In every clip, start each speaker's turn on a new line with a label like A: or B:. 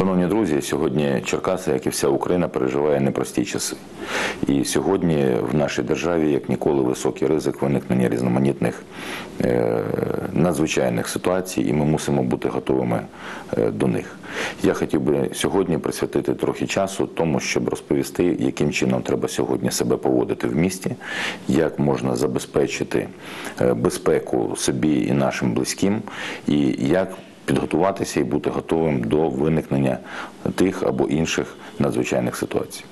A: Шановні друзі, сьогодні Черкаси, як і вся Україна, переживає непрості часи. І сьогодні в нашій державі, як ніколи, високий ризик виникнення різноманітних е, надзвичайних ситуацій, і ми мусимо бути готовими е, до них. Я хотів би сьогодні присвятити трохи часу тому, щоб розповісти, яким чином треба сьогодні себе поводити в місті, як можна забезпечити е, безпеку собі і нашим близьким, і як підготуватися і бути готовим до виникнення тих або інших надзвичайних ситуацій.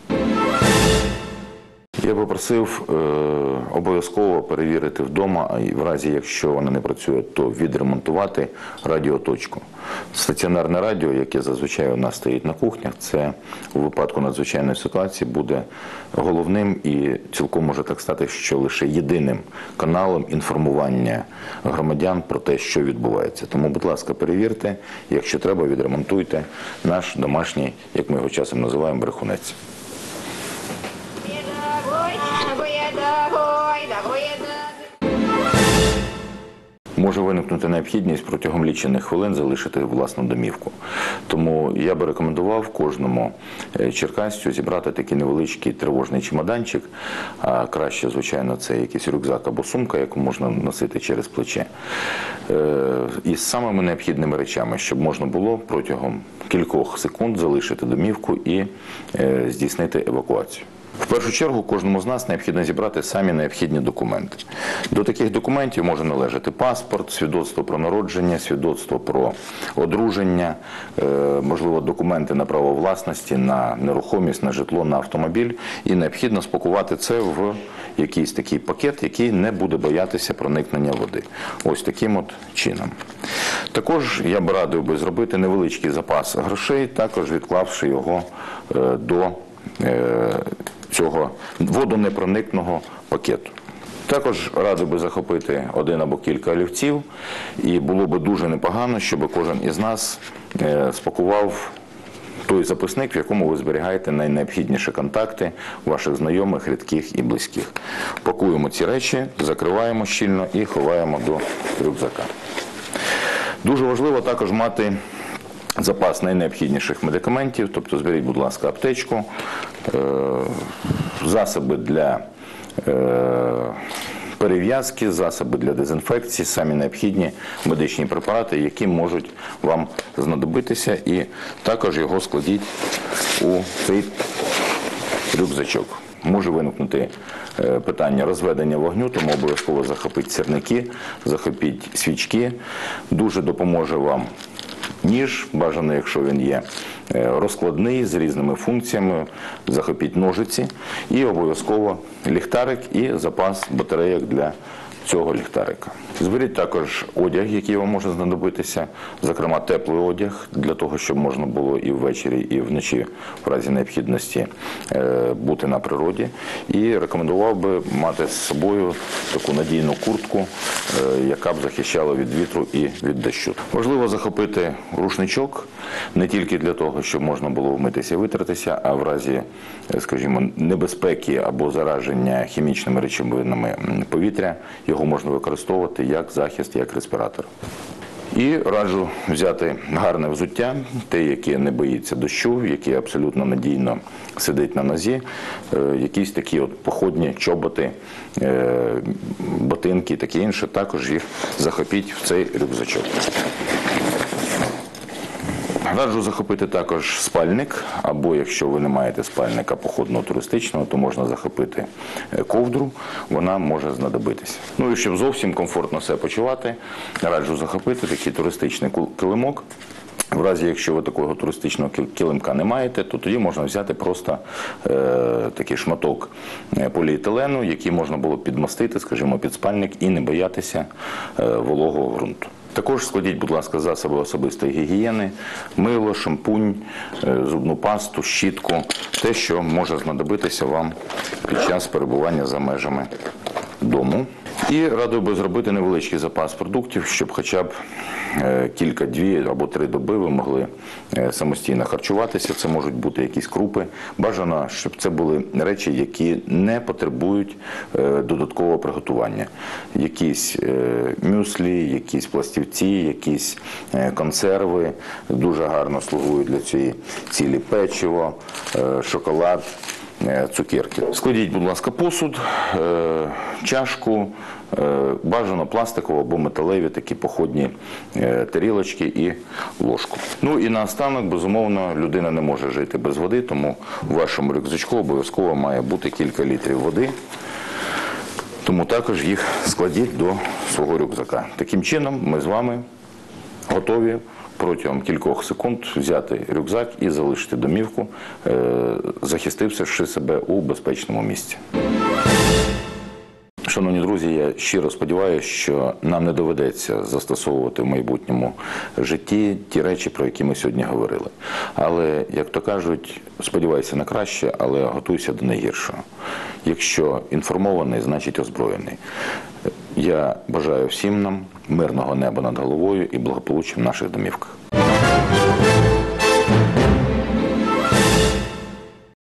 A: Я попросив е, обов'язково перевірити вдома, і в разі, якщо вона не працює, то відремонтувати радіоточку. Стаціонарне радіо, яке зазвичай у нас стоїть на кухнях, це у випадку надзвичайної ситуації буде головним і цілком може так стати, що лише єдиним каналом інформування громадян про те, що відбувається. Тому, будь ласка, перевірте, якщо треба, відремонтуйте наш домашній, як ми його часом називаємо, брехунець. Може виникнути необхідність протягом лічених хвилин залишити власну домівку. Тому я би рекомендував кожному е, черкасцю зібрати такий невеличкий тривожний чемоданчик, а краще, звичайно, це якийсь рюкзак або сумка, яку можна носити через плече, е, із самими необхідними речами, щоб можна було протягом кількох секунд залишити домівку і е, здійснити евакуацію. В першу чергу кожному з нас необхідно зібрати самі необхідні документи. До таких документів може належати паспорт, свідоцтво про народження, свідоцтво про одруження, е, можливо, документи на право власності, на нерухомість, на житло, на автомобіль. І необхідно спакувати це в якийсь такий пакет, який не буде боятися проникнення води. Ось таким от чином. Також я б радив би зробити невеличкий запас грошей, також відклавши його е, до е, цього водонепроникного пакету. Також радив би захопити один або кілька олівців, і було би дуже непогано, щоб кожен із нас е, спакував той записник, в якому ви зберігаєте найнеобхідніші контакти ваших знайомих, рідких і близьких. Пакуємо ці речі, закриваємо щільно і ховаємо до рюкзака. Дуже важливо також мати запас найнеобхідніших медикаментів, тобто зберіть, будь ласка, аптечку, засоби для е, перев'язки, засоби для дезінфекції, самі необхідні медичні препарати, які можуть вам знадобитися, і також його складіть у цей рюкзачок. Може виникнути е, питання розведення вогню, тому обов'язково захопіть сірники, захопіть свічки. Дуже допоможе вам ніж, бажано, якщо він є е, розкладний з різними функціями, захопіть ножиці і обов'язково ліхтарик і запас батарейок для цього ліхтарика. Зберіть також одяг, який вам може знадобитися, зокрема теплий одяг, для того, щоб можна було і ввечері, і вночі в разі необхідності е, бути на природі. І рекомендував би мати з собою таку надійну куртку, е, яка б захищала від вітру і від дощу. Важливо захопити рушничок не тільки для того, щоб можна було вмитися і витратися, а в разі, е, скажімо, небезпеки або зараження хімічними речовинами повітря, його можна використовувати як захист, як респіратор. І раджу взяти гарне взуття, те, яке не боїться дощу, яке абсолютно надійно сидить на нозі, е, якісь такі от походні чоботи, е, ботинки і таке інше, також їх захопіть в цей рюкзачок. Раджу захопити також спальник, або якщо ви не маєте спальника походного туристичного, то можна захопити е, ковдру, вона може знадобитися. Ну і щоб зовсім комфортно себе почувати, раджу захопити такий туристичний килимок. В разі, якщо ви такого туристичного килимка не маєте, то тоді можна взяти просто е, такий шматок е, поліетилену, який можна було підмастити, скажімо, під спальник і не боятися е, вологого ґрунту. Також складіть, будь ласка, засоби особистої гігієни, мило, шампунь, е, зубну пасту, щітку, те, що може знадобитися вам під час перебування за межами дому. І радив би зробити невеличкий запас продуктів, щоб хоча б е, кілька, дві або три доби ви могли е, самостійно харчуватися. Це можуть бути якісь крупи. Бажано, щоб це були речі, які не потребують е, додаткового приготування. Якісь мюслі, якісь пластівці, якісь консерви дуже гарно слугують для цієї цілі печиво, шоколад цукерки. Складіть, будь ласка, посуд, е, чашку, е, бажано пластикову або металеві такі походні е, тарілочки і ложку. Ну і наостанок, безумовно, людина не може жити без води, тому в вашому рюкзачку обов'язково має бути кілька літрів води. Тому також їх складіть до свого рюкзака. Таким чином, ми з вами готові протягом кількох секунд взяти рюкзак і залишити домівку, е, захистивши себе у безпечному місці. Шановні друзі, я щиро сподіваюся, що нам не доведеться застосовувати в майбутньому житті ті речі, про які ми сьогодні говорили. Але, як то кажуть, сподівайся на краще, але готуйся до найгіршого. Якщо інформований, значить озброєний. Я бажаю всім нам мирного неба над головою і благополуччя в наших домівках.